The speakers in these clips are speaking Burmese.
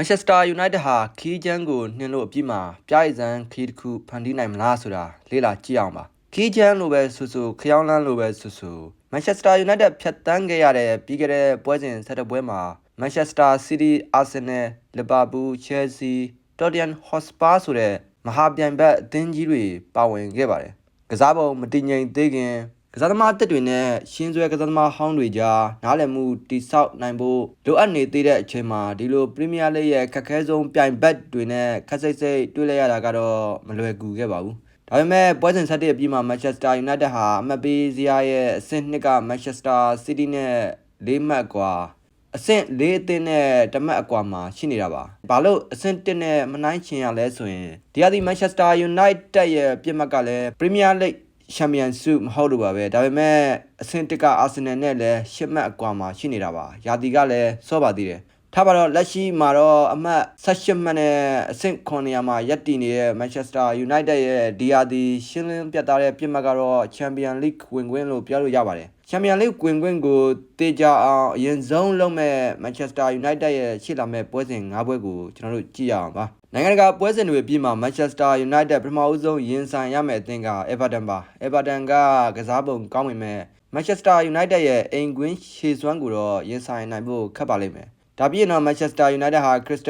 မန်ချက်စတာယူနိုက်တက်ဟာခီးချမ်းကိုနှင်းလို့အပြစ်မှာပြိုင်စံခီးတစ်ခုဖန်တီးနိုင်မလားဆိုတာလေ့လာကြည့်အောင်ပါခီးချမ်းလိုပဲဆူဆူခရောင်းလန်းလိုပဲဆူဆူမန်ချက်စတာယူနိုက်တက်ဖြတ်တန်းခဲ့ရတဲ့ပြီးခဲ့တဲ့ပွဲစဉ်ဆက်တဲ့ပွဲမှာမန်ချက်စတာစီးတီးအာဆင်နယ်လီဗာပူးချယ်ဆီတော်တန်ဟော့စပါဆိုတဲ့မဟာပြိုင်ဘက်အသင်းကြီးတွေပါဝင်ခဲ့ပါတယ်ကစားပုံမတည်ငြိမ်သေးခင် ကစားသမားတက်တွေနဲ့ရှင်းဆွဲကစားသမားဟောင်းတွေကြားနားလည်မှုတိဆောက်နိုင်ဖို့လိုအပ်နေသေးတဲ့အချိန်မှာဒီလိုပရီးမီးယားလိရဲ့ခက်ခဲဆုံးပြိုင်ဘက်တွေနဲ့ခက်စိတ်စိတ်တွေ့လိုက်ရတာကတော့မလွယ်ကူခဲ့ပါဘူး။ဒါပေမဲ့ပွဲစဉ်ဆက်တဲ့အပြီးမှာမန်ချက်စတာယူနိုက်တက်ဟာအမှတ်ပေးစရာရဲ့အဆင့်နှစ်ကမန်ချက်စတာစီးတီးနဲ့၄မှတ်ကွာအဆင့်၄အသင်းနဲ့တမတ်အကွာမှာရှိနေတာပါ။ဘာလို့အဆင့်1နဲ့မနိုင်ချင်ရလဲဆိုရင်ဒီဟာဒီမန်ချက်စတာယူနိုက်တက်ရဲ့ပြစ်မှတ်ကလည်းပရီးမီးယားလိ ချန်ပီယံဆုမဟုတ်လို့ပါပဲဒါပေမဲ့အဆင့်1ကအာဆင်နယ်နဲ့လည်းရှစ်မှတ်အကွာမှာရှိနေတာပါယာတီကလည်းစောပါသေးတယ်ထားပါတော့လက်ရှိမှာတော့အမှတ်18မှတ်နဲ့အဆင့်9ရာမှာရပ်တည်နေတဲ့ Manchester United ရဲ့ဒီယာတီရှင်းလင်းပြတ်သားတဲ့ပြစ်မှတ်ကတော့ Champion League ဝင်ခွင့်လို့ပြောလို့ရပါတယ်ချန်ပီယံလိဝင်ခွင့်ကိုတေချာအောင်အရင်ဆုံးလုပ်မဲ့မန်ချက်စတာယူနိုက်တက်ရဲ့ရှေ့လာမဲ့ပွဲစဉ်၅ပွဲကိုကျွန်တော်တို့ကြည့်ရအောင်ပါ နိုင်ငံတကာပွဲစဉ်တွေပြီးမှမန်ချက်စတာယူနိုက်တက်ပထမဦးဆုံးရင်ဆိုင်ရမယ့်အသင်းကအေဗာတန်ပါအေဗာတန်ကကစားပုံကောင်းပေမဲ့မန်ချက်စတာယူနိုက်တက်ရဲ့အိမ်ကွင်းရှေ့စွမ်းကိုတော့ရင်ဆိုင်နိုင်ဖို့ခက်ပါလိမ့်မယ်ဒါပြည့်တော့မန်ချက်စတာယူနိုက်တက်ဟာခရစ္စ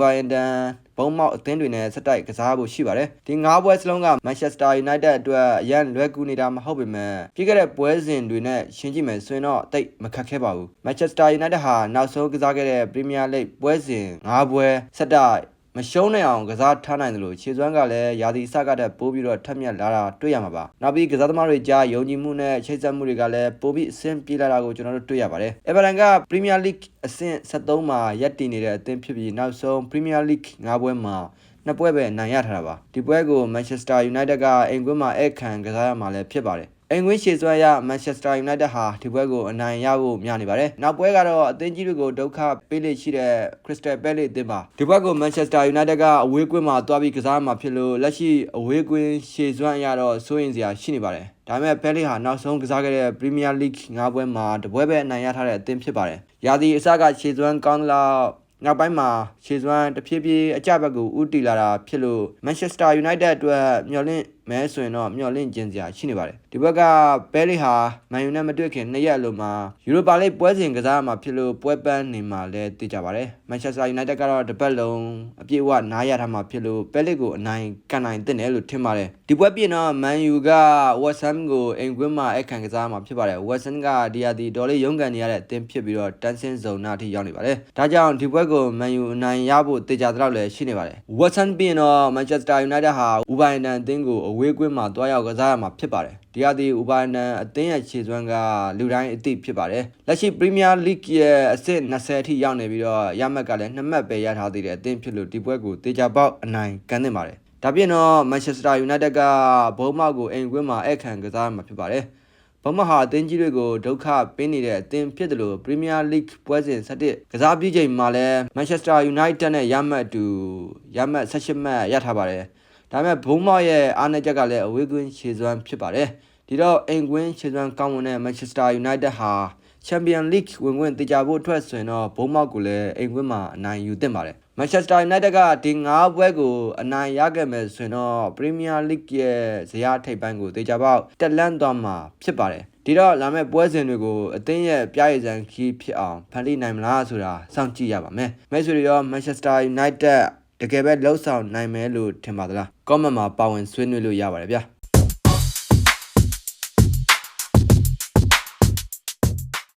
တယ်ပဲလေဝတ်ဟမ်ဟူဗာယန်ဒန်ဘုံမောက်အသင်းတွေနဲ့ဆက်တိုက်ကစားဖို့ရှိပါတယ်ဒီ၅ပွဲစလုံးကမန်ချက်စတာယူနိုက်တက်အတွက်အရန်လွယ်ကူနေတာမဟုတ်ပေမဲ့ပြီးခဲ့တဲ့ပွဲစဉ်တွေနဲ့ရှင်းကြည့်မယ်ဆိုရင်တော့တိတ်မခက်ခဲပါဘူးမန်ချက်စတာယူနိုက်တက်ဟာနောက်ဆုံးကစားခဲ့တဲ့ပရီးမီးယားလိပွဲစဉ်၅ပွဲဆက်တိုက် မရှုံးနိုင်အောင်ကစားထားနိုင်တယ်လို့ခြေစွမ်းကလည်းယာဒီစကတက်ပိုးပြီးတော့ထက်မြက်လာတာတွေ့ရမှာပါနောက်ပြီးကစားသမားတွေကြားယုံကြည်မှုနဲ့ချိတ်ဆက်မှုတွေကလည်းပိုပြီးအဆင့်ပြေလာတာကိုကျွန်တော်တို့တွေ့ရပါတယ်အေဗာတန်ကပရီးမီးယားလိအဆင့်73မှာရပ်တည်နေတဲ့အသင်းဖြစ်ပြီးနောက်ဆုံးပရီးမီးယားလိ၅ပွဲမှာနှစ်ပွဲပဲနိုင်ရထားတာပါဒီပွဲကိုမန်ချက်စတာယူနိုက်တက်ကအိမ်ကွင်းမှာအဲ့ခံကစားရမှာလည်းဖြစ်ပါတယ် အိမ်ကွင်းရှေ့စွမ်းရမန်ချက်စတာယူနိုက်တက်ဟာဒီပွဲကိုအနိုင်ရဖို့မျှနေပါတယ်နောက်ပွဲကတော့အသင်းကြီးတွေကိုဒုက္ခပေးလိမ့်ရှိတဲ့ခရစ္စတယ်ပဲလေအသင်းပါဒီပွဲကိုမန်ချက်စတာယူနိုက်တက်ကအဝေးကွင်းမှာတွားပြီးကစားမှာဖြစ်လို့လက်ရှိအဝေးကွင်းရှေ့စွမ်းရတော့စိုးရင်စရာရှိနေပါတယ်ဒါပေမဲ့ပဲလေဟာနောက်ဆုံးကစားခဲ့တဲ့ Premier League ၅ပွဲမှာတပွဲပဲအနိုင်ရထားတဲ့အသင်းဖြစ်ပါတယ်ရာသီအစကခြေစွမ်းကောင်းလောက်နောက်ပိုင်းမှာခြေစွမ်းတဖြည်းဖြည်းအကြဘက်ကိုဥတီလာတာဖြစ်လို့ Manchester United အတွက်မျှော်လင့် မဲဆိုရင်တော့မျှော်လင့်ခြင်းစရာရှိနေပါတယ်ဒီဘက်ကဘဲလီဟာမန်ယူနဲ့မတွေ့ခင်နှစ်ရက်လုံးမှာယူရိုပါလိပွဲစဉ်ကစားမှာဖြစ်လို့ပွဲပန်းနေမှာလည်းသိကြပါတယ်မန်ချက်စတာယူနိုက်တက်ကတော့တစ်ပတ်လုံးအပြည့်အဝနားရထားမှာဖြစ်လို့ဘဲလီကိုအနိုင်ကန်နိုင်တဲ့တယ်လို့ထင်ပါတယ်ဒီပွဲပြင်တော့မန်ယူကဝက်ဆမ်ကိုအိမ်ကွင်းမှာအခန့်ကစားမှာဖြစ်ပါတယ်ဝက်ဆမ်ကဒီယာဒီဒေါ်လေးရုန်းကန်နေရတဲ့အသင်းဖြစ်ပြီးတော့တန်းစင်းဇုံနာအထိရောက်နေပါတယ်ဒါကြောင့်ဒီပွဲကိုမန်ယူအနိုင်ရဖို့တေချာတော့လည်းရှိနေပါတယ်ဝက်ဆမ်ပြင်တော့မန်ချက်စတာယူနိုက်တက်ဟာဥပိုင်တန်အသင်းကိုအဝေးကွင်းမှာတွားရောက်ကစားရမှာဖြစ်ပါတယ်ဒီဟာဒီဥပါနန်အသင်းရဲ့ခြေစွမ်းကလူတိုင်းအသိဖြစ်ပါတယ်လက်ရှိပရီးမီးယားလိဂ်ရဲ့အဆင့်20အထိရောက်နေပြီးတော့ရမှတ်ကလည်း2မှတ်ပဲရထားသေးတယ်အသင်းဖြစ်လို့ဒီပွဲကိုတေချာပေါက်အနိုင်ကန်သင့်ပါတယ်ဒါပြင်တော့မန်ချက်စတာယူနိုက်တက်ကဘုံမောက်ကိုအိမ်ကွင်းမှာအခန့်ကစားမှာဖြစ်ပါတယ်ဘုံမဟာအသင်းကြီးတွေကိုဒုက္ခပေးနေတဲ့အသင်းဖြစ်တယ်လို့ပရီးမီးယားလိဂ်ပွဲစဉ်7ကစားပြီးချိန်မှာလည်းမန်ချက်စတာယူနိုက်တက်နဲ့ရမှတ်တူရမှတ်18မှတ်ရထားပါတယ် ဒါပေမဲ့ဘုံမောက်ရဲ့အားနည်းချက်ကလည်းအဝေးကွင်းခြေစွမ်းဖြစ်ပါတယ်ဒီတော့အိမ်ကွင်းခြေစွမ်းကောင်းမွန်တဲ့ Manchester United ဟာ Champion League ဝင်ခွင့်တေချာဖို့အတွက်ဆိုရင်တော့ဘုံမောက်ကိုလည်းအိမ်ကွင်းမှာအနိုင်ယူသင့်ပါတယ် Manchester United ကဒီ၅ပွဲကိုအနိုင်ရခဲ့မယ်ဆိုရင်တော့ Premier League ရဲ့ဇယားထိပ်ပိုင်းကိုတေချာပေါက်တက်လန့်သွားမှာဖြစ်ပါတယ်ဒီတော့လာမယ့်ပွဲစဉ်တွေကိုအသင်းရဲ့ပြည့်ရည်စံခီးဖြစ်အောင်ဖန်တီးနိုင်မလားဆိုတာစောင့်ကြည့်ရပါမယ်။မဲဆွေတွေရော Manchester United တကယ်ပဲလှုပ်ဆောင်နိုင်မယ်လို့ထင်ပါသလား comment မှာပါဝင်ဆွေးနွေးလို့ရပါတယ်ဗျာ။